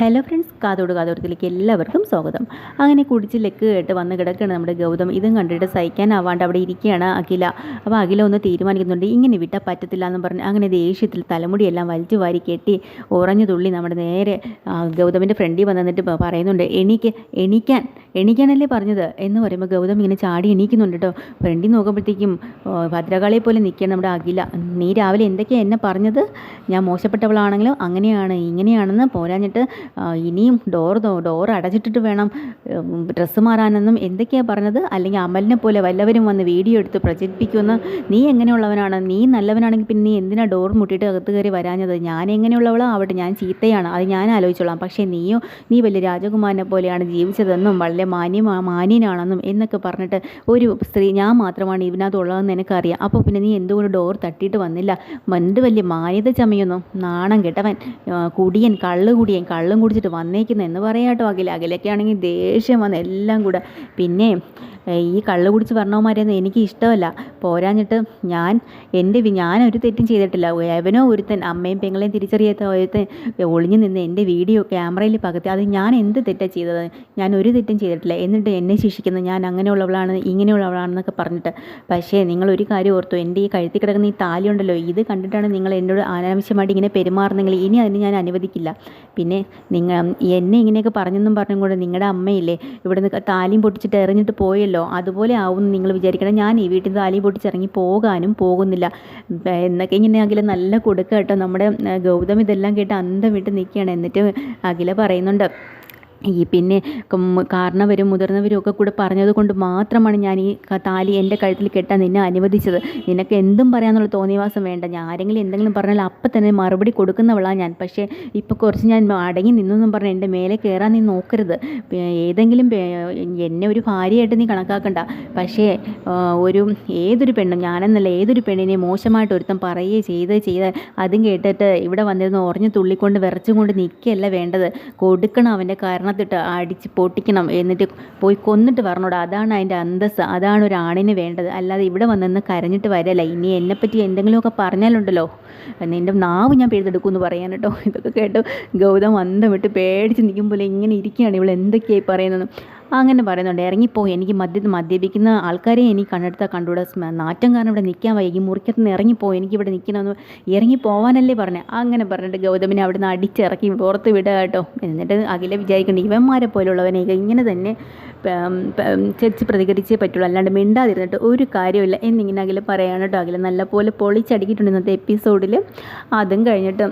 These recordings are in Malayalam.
ഹലോ ഫ്രണ്ട്സ് കാതോട് കാതോടത്തിലേക്ക് എല്ലാവർക്കും സ്വാഗതം. അങ്ങനെ കുടിച്ച് ലെക്ക് കേട്ട് വന്ന് കിടക്കുകയാണ് നമ്മുടെ ഗൗതം. ഇതും കണ്ടിട്ട് സഹിക്കാനാവാണ്ട് അവിടെ ഇരിക്കുകയാണ് അഖില. അപ്പോൾ അഖില ഒന്ന് തീരുമാനിക്കുന്നുണ്ട്. ഇങ്ങനെ വിട്ടാൽ പറ്റത്തില്ല എന്ന് പറഞ്ഞ് അങ്ങനെ ദേഷ്യത്തിൽ തലമുടിയെല്ലാം വലിച്ചു വാരി കെട്ടി ഉറഞ്ഞു തുള്ളി നമ്മുടെ നേരെ ഗൗതമിന്റെ ഫ്രണ്ടിൽ വന്നിട്ട് പറയുന്നുണ്ട് എണീക്ക് എണീക്കാൻ എണീക്കാനല്ലേ പറഞ്ഞത്? എന്ന് പറയുമ്പോൾ ഗൗതം ഇങ്ങനെ ചാടി എണീക്കുന്നുണ്ട് കേട്ടോ. ഫ്രണ്ടിൽ നോക്കുമ്പോഴത്തേക്കും ഭദ്രകാളിയെ പോലെ നിൽക്കുകയാണ് നമ്മുടെ അഖില. നീ രാവിലെ എന്തൊക്കെയാണ് എന്നെ പറഞ്ഞത്? ഞാൻ മോശപ്പെട്ടവളാണെങ്കിലും? അങ്ങനെയാണ് ഇങ്ങനെയാണെന്ന് പോരാഞ്ഞിട്ട് ഇനിയും ഡോർ ഡോർ അടച്ചിട്ടിട്ട് വേണം ഡ്രസ്സ് മാറാനെന്നും എന്തൊക്കെയാണ് പറഞ്ഞത്? അല്ലെങ്കിൽ അമലിനെ പോലെ വല്ലവരും വന്ന് വീഡിയോ എടുത്ത് പ്രചരിപ്പിക്കുമെന്ന് നീ എങ്ങനെയുള്ളവനാണ്? നീ നല്ലവനാണെങ്കിൽ പിന്നെ നീ എന്തിനാ ഡോർ മുട്ടിയിട്ട് അകത്ത് കയറി വരാഞ്ഞത്? ഞാൻ എങ്ങനെയുള്ളവളോ? ആവട്ടെ ഞാൻ ചീത്തയാണ്. അത് ഞാൻ ആലോചിച്ചോളാം. പക്ഷേ നീയോ നീ വലിയ രാജകുമാരനെ പോലെയാണ് ജീവിച്ചതെന്നും വളരെ മാന്യ മാന്യനാണെന്നും എന്നൊക്കെ പറഞ്ഞിട്ട് ഒരു സ്ത്രീ ഞാൻ മാത്രമാണ് ഇതിനകത്തുള്ളതെന്ന് എനിക്കറിയാം അപ്പോൾ പിന്നെ നീ എന്തുകൊണ്ട് ഡോർ തട്ടിയിട്ട് വന്നില്ല. എന്ത് വലിയ മാന്യത ചമയൊന്നും. നാണം കെട്ടവൻ കുടിയൻ കള്ള് കുടിയൻ കള്ളും കുടിച്ചിട്ട് വന്നേക്കുന്നു എന്ന് പറയാട്ടോ അഖില അഖിലൊക്കെ ആണെങ്കിൽ ദേഷ്യം വന്ന് എല്ലാം കൂടെ. പിന്നെ ഈ കള്ള് കുടിച്ച് പറഞ്ഞവന്മാരെയൊന്നും എനിക്ക് ഇഷ്ടമല്ല. പോരാഞ്ഞിട്ട് ഞാൻ എന്റെ ഒരു തെറ്റും ചെയ്തിട്ടില്ല. എവനോ ഒരുത്തൻ അമ്മയും പെങ്ങളെയും തിരിച്ചറിയാത്ത ഒരുത്തൻ ഒളിഞ്ഞു നിന്ന് എന്റെ വീഡിയോ ക്യാമറയിൽ പകർത്തി അത് ഞാൻ എന്ത് തെറ്റാണ് ചെയ്തത്? ഞാൻ ഒരു തെറ്റും ചെയ്തിട്ടില്ല. എന്നിട്ട് എന്നെ ശിക്ഷിക്കുന്നത് ഞാൻ അങ്ങനെയുള്ളവളാണ് ഇങ്ങനെയുള്ളവളാണെന്നൊക്കെ പറഞ്ഞിട്ട്. പക്ഷേ നിങ്ങൾ ഒരു കാര്യം ഓർത്തു എന്റെ ഈ കഴുത്തി കിടക്കുന്ന ഈ താലി ഉണ്ടല്ലോ ഇത് കണ്ടിട്ടാണ് നിങ്ങൾ എന്നോട് അനാവശ്യമായിട്ട് ഇങ്ങനെ പെരുമാറുന്നെങ്കിൽ ഇനി അതിന് ഞാൻ അനുവദിക്കില്ല. പിന്നെ നിങ്ങൾ എന്നെ ഇങ്ങനെയൊക്കെ പറഞ്ഞെന്നും പറഞ്ഞും കൊണ്ട് നിങ്ങളുടെ അമ്മയില്ലേ ഇവിടുന്ന് താലിയും പൊട്ടിച്ചിട്ട് എറിഞ്ഞിട്ട് പോയല്ലോ അതുപോലെ ആവും നിങ്ങൾ വിചാരിക്കണം. ഞാൻ ഈ വീട്ടിൽ താലിയും പൊട്ടിച്ചിറങ്ങി പോകാനും പോകുന്നില്ല. എന്നൊക്കെ എന്നൊക്കെ അഖില നല്ല കൊടുക്കുക കേട്ടോ നമ്മുടെ ഗൗതം ഇതെല്ലാം കേട്ട് അന്തം വിട്ട് നിൽക്കുകയാണ് എന്നിട്ട് അഖില പറയുന്നുണ്ട് ഈ പിന്നെ കാരണവരും മുതിർന്നവരും ഒക്കെ കൂടെ പറഞ്ഞത് കൊണ്ട് മാത്രമാണ് ഞാൻ ഈ താലി എന്റെ കഴുത്തിൽ കെട്ടാൻ നിന്നെ അനുവദിച്ചത്. നിനക്ക് എന്തും പറയാമെന്നുള്ള തോന്നിവാസം വേണ്ട. ഞാൻ ആരെങ്കിലും എന്തെങ്കിലും പറഞ്ഞാൽ അപ്പം തന്നെ മറുപടി കൊടുക്കുന്നവളാണ് ഞാൻ. പക്ഷേ ഇപ്പോൾ കുറച്ച് ഞാൻ അടങ്ങി നിന്നൊന്നും പറഞ്ഞ് എന്റെ മേലെ കയറാൻ നീ നോക്കരുത്. ഏതെങ്കിലും എന്നെ ഒരു ഭാര്യയായിട്ട് നീ കണക്കാക്കണ്ട. പക്ഷേ ഒരു ഏതൊരു പെണ്ണും ഞാനെന്നല്ല ഏതൊരു പെണ്ണിനെ മോശമായിട്ട് ഒരുത്തം പറയുകയോ ചെയ്ത് ചെയ്ത് അതും കേട്ടിട്ട് ഇവിടെ വന്നിരുന്ന് ഉറഞ്ഞു തുള്ളിക്കൊണ്ട് വിറച്ചും കൊണ്ട് നിൽക്കുകയല്ല വേണ്ടത്. കൊടുക്കണം അവന്റെ കാരണത്തിട്ട് അടിച്ച് പൊട്ടിക്കണം എന്നിട്ട് പോയി കൊന്നിട്ട് വരണോടാ. അതാണ് അതിന്റെ അന്തസ്സ്. അതാണ് ഒരു ആണിന് വേണ്ടത്. അല്ലാതെ ഇവിടെ വന്നെന്ന് കരഞ്ഞിട്ട് വരല്ല. ഇനി എന്നെപ്പറ്റി എന്തെങ്കിലുമൊക്കെ പറഞ്ഞാലുണ്ടല്ലോ. നിന്റെ നാവ് ഞാൻ പിഴുതെടുക്കുമെന്ന് പറയാൻ കേട്ടോ. ഇതൊക്കെ കേട്ട് ഗൗതം അന്തം വിട്ട് പേടിച്ച് നിൽക്കുമ്പോൾ ഇങ്ങനെ ഇരിക്കുകയാണ്. ഇവൾ എന്തൊക്കെയായി പറയുന്നത് അങ്ങനെ പറയുന്നുണ്ട്. ഇറങ്ങിപ്പോ എനിക്ക് മദ്യ മദ്യപിക്കുന്ന ആൾക്കാരെ എനിക്ക് കണ്ടെടുത്താൽ കണ്ടുകൂടെ. നാറ്റം കാരണം ഇവിടെ നിൽക്കാൻ വൈകി മുറിക്കത്ത് നിന്ന് ഇറങ്ങിപ്പോ എനിക്ക് ഇവിടെ നിൽക്കണമെന്ന് ഇറങ്ങി പോകാനല്ലേ പറഞ്ഞത് അങ്ങനെ പറഞ്ഞിട്ട് ഗൗതമിനെ അവിടെ നിന്ന് അടിച്ചിറക്കി പുറത്ത് വിടുക കേട്ടോ. എന്നിട്ട് അഖില വിചാരിക്കേണ്ട ഇവന്മാരെ പോലുള്ളവനെ ഇങ്ങനെ തന്നെ ചെച്ച് പ്രതികരിച്ചേ പറ്റുള്ളൂ. അല്ലാണ്ട് മിണ്ടാതിരുന്നിട്ട് ഒരു കാര്യമില്ല എന്നിങ്ങനെ അഖില പറയാണ് കേട്ടോ. അഖില നല്ലപോലെ പൊളിച്ചടിക്കിയിട്ടുണ്ട് ഇന്നത്തെ എപ്പിസോഡിൽ അതും കഴിഞ്ഞിട്ട്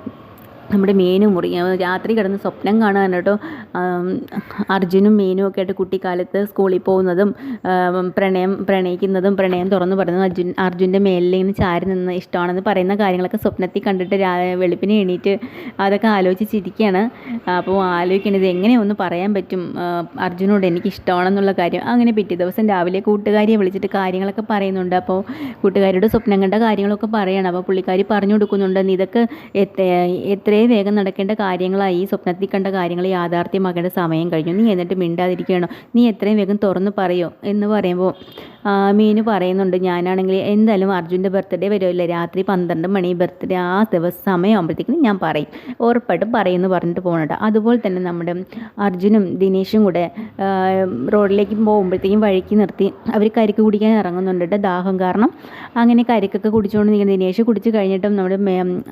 നമ്മുടെ മീനും മുറി രാത്രി കിടന്ന് സ്വപ്നം കാണാൻ കേട്ടോ അർജുനും മീനും ഒക്കെ ആയിട്ട് കുട്ടിക്കാലത്ത് സ്കൂളിൽ പോകുന്നതും പ്രണയം പ്രണയിക്കുന്നതും പ്രണയം തുറന്നു പറയുന്നതും അർജുൻ അർജുന്റെ മേലിൽ ഇങ്ങനെ ചാരി നിന്ന് ഇഷ്ടമാണെന്ന് പറയുന്ന കാര്യങ്ങളൊക്കെ സ്വപ്നത്തിൽ കണ്ടിട്ട് വെളുപ്പിനെ എണീറ്റ് അതൊക്കെ ആലോചിച്ചിരിക്കുകയാണ്. അപ്പോൾ ആലോചിക്കണത് എങ്ങനെ ഒന്ന് പറയാൻ പറ്റും? അർജുനോട് എനിക്ക് ഇഷ്ടമാണെന്നുള്ള കാര്യം. അങ്ങനെ പിറ്റേ ദിവസം രാവിലെ കൂട്ടുകാരിയെ വിളിച്ചിട്ട് കാര്യങ്ങളൊക്കെ പറയുന്നുണ്ട്. അപ്പോൾ കൂട്ടുകാരിയുടെ സ്വപ്നം കണ്ട കാര്യങ്ങളൊക്കെ പറയണം. അപ്പോൾ പുള്ളിക്കാരി പറഞ്ഞു കൊടുക്കുന്നുണ്ട് ഇതൊക്കെ ഇതൊക്കെ എത്ര എത്രയും വേഗം നടക്കേണ്ട കാര്യങ്ങളായി ഈ സ്വപ്നത്തിൽ കണ്ട കാര്യങ്ങൾ യാഥാർത്ഥ്യമാക്കേണ്ട സമയം കഴിഞ്ഞു. നീ എന്നിട്ട് മിണ്ടാതിരിക്കുകയാണോ? നീ എത്രയും വേഗം തുറന്ന് പറയോ? എന്ന് പറയുമ്പോൾ മീനു പറയുന്നുണ്ട് ഞാനാണെങ്കിൽ എന്തായാലും അർജുന്റെ ബർത്ത്ഡേ വരുമല്ലേ. രാത്രി പന്ത്രണ്ട് മണി ബർത്ത്ഡേ ആ ദിവസം സമയമാകുമ്പോഴത്തേക്കും ഞാൻ പറയും. ഉറപ്പായിട്ടും പറയുമെന്ന് പറഞ്ഞിട്ട് പോകണട്ടോ അതുപോലെ തന്നെ നമ്മുടെ അർജുനും ദിനേശും കൂടെ റോഡിലേക്ക് പോകുമ്പോഴത്തേക്കും വഴിക്ക് നിർത്തി അവർ കരിക്ക് കുടിക്കാൻ ഇറങ്ങുന്നുണ്ട്. ദാഹം കാരണം അങ്ങനെ കരിക്കൊക്കെ കുടിച്ചുകൊണ്ട് നിൽക്കുന്ന ദിനേശ് കുടിച്ച് കഴിഞ്ഞിട്ടും നമ്മുടെ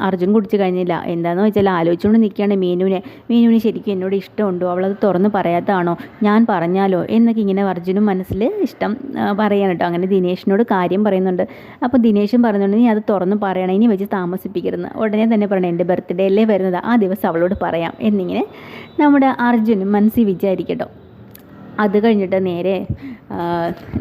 അർജുൻ കുടിച്ച് കഴിഞ്ഞില്ല. എന്താണെന്ന് ആലോചിച്ചുകൊണ്ട് നിൽക്കുകയാണ് മീനുവിനെ. മീനുവിന് ശരിക്കും എന്നോട് ഇഷ്ടമുണ്ടോ? അവളത് തുറന്ന് പറയാത്തതാണോ? ഞാൻ പറഞ്ഞാലോ? എന്നൊക്കെ ഇങ്ങനെ അർജുനും മനസ്സിൽ ഇഷ്ടം പറയാണ് കേട്ടോ. അങ്ങനെ ദിനേശിനോട് കാര്യം പറയുന്നുണ്ട്. അപ്പോൾ ദിനേശും പറയുന്നുണ്ട് നീ അത് തുറന്ന് പറയണം. ഇനി വെച്ച് താമസിപ്പിക്കരുത് ഉടനെ തന്നെ പറയണം എന്റെ ബർത്ത്ഡേ അല്ലേ വരുന്നത്? ആ ദിവസം അവളോട് പറയാം. എന്നിങ്ങനെ നമ്മുടെ അർജുനും മനസ്സിൽ വിചാരിക്കട്ടോ അത് കഴിഞ്ഞിട്ട് നേരെ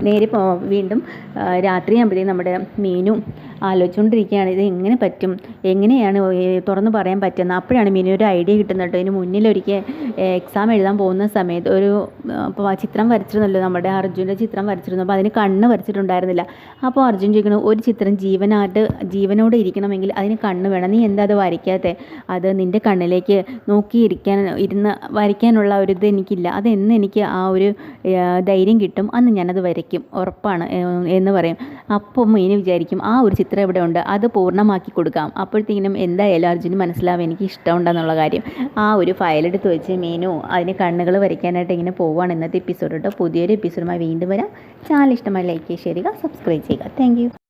നേരെ വീണ്ടും ആ, രാത്രിയാകുമ്പോഴത്തേക്കും നമ്മുടെ മീനും ആലോചിച്ചുകൊണ്ടിരിക്കുകയാണ്. ഇത് എങ്ങനെ പറ്റും? എങ്ങനെയാണ് തുറന്ന് പറയാൻ പറ്റുന്നത്? അപ്പോഴാണ് മിനി ഒരു ഐഡിയ കിട്ടുന്നത് കേട്ടോ. ഇതിന് മുന്നിലൊരിക്കൽ എക്സാം എഴുതാൻ പോകുന്ന സമയത്ത് ഒരു ചിത്രം വരച്ചിരുന്നല്ലോ നമ്മുടെ അർജുന്റെ ചിത്രം വരച്ചിരുന്നു. അപ്പോൾ അതിന് കണ്ണ് വരച്ചിട്ടുണ്ടായിരുന്നില്ല. അപ്പോൾ അർജുൻ ചോദിക്കണം ഒരു ചിത്രം ജീവനായിട്ട് ജീവനോടെ ഇരിക്കണമെങ്കിൽ അതിന് കണ്ണ് വേണം. നീ എന്താ അത് വരയ്ക്കാത്ത? അത് നിന്റെ കണ്ണിലേക്ക് നോക്കിയിരിക്കാൻ ഇരുന്ന് വരയ്ക്കാനുള്ള ഒരു ഇത് എനിക്കില്ല. അതെന്ന് എനിക്ക് ആ ഒരു ധൈര്യം കിട്ടും. അന്ന് ഞാനത് വരയ്ക്കും. ഉറപ്പാണ് എന്ന് പറയും. അപ്പോൾ മീന് വിചാരിക്കും ആ ഒരു ചിത്രം ഇവിടെ ഉണ്ട്. അത് പൂർണമാക്കി കൊടുക്കാം. അപ്പോഴത്തേക്കിനും എന്തായാലും അർജുന് മനസ്സിലാവും എനിക്ക് ഇഷ്ടമുണ്ടെന്നുള്ള കാര്യം. ആ ഒരു ഫയലെടുത്ത് വെച്ച് മീനു അതിന് കണ്ണുകൾ വരയ്ക്കാനായിട്ട് ഇങ്ങനെ പോവുകയാണ് ഇന്നത്തെ എപ്പിസോഡ് കേട്ടോ പുതിയൊരു എപ്പിസോഡുമായി വീണ്ടും വരാം. ചാനൽ ഇഷ്ടമായി ലൈക്ക് ചെയ്യുക സബ്സ്ക്രൈബ് ചെയ്യുക താങ്ക്